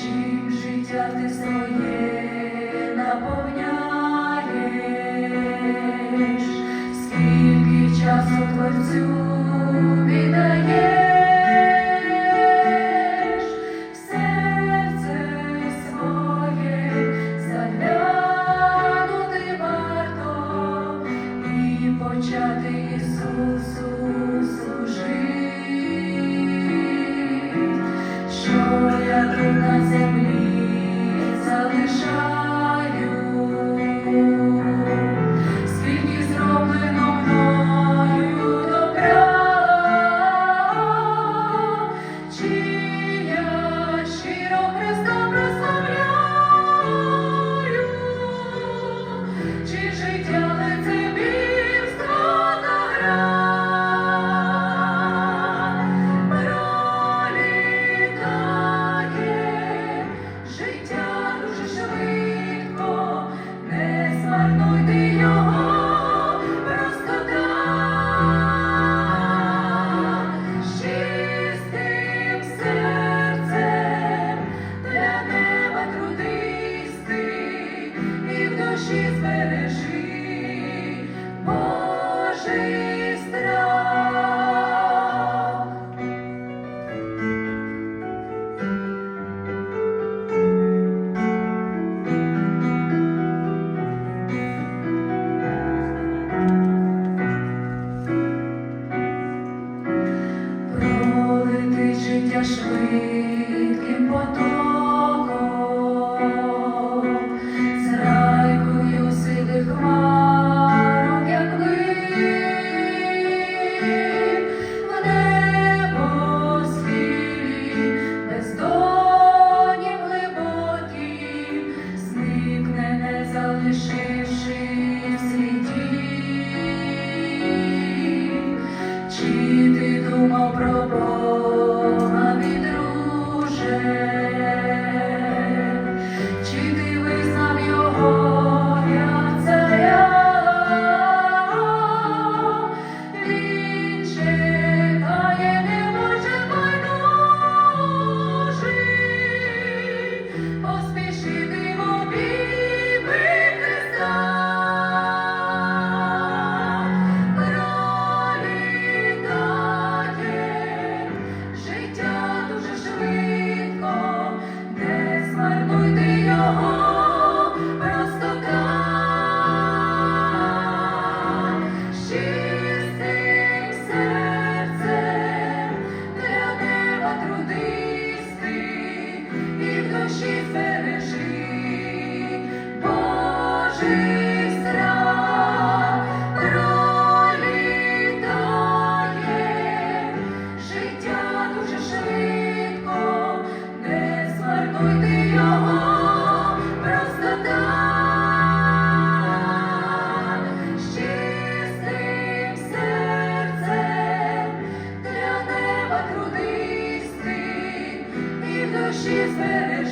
чим життя ти своє наповняєш, скільки часу творцю віддаєш, серце своє заглянути варто і почати.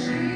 Бережи.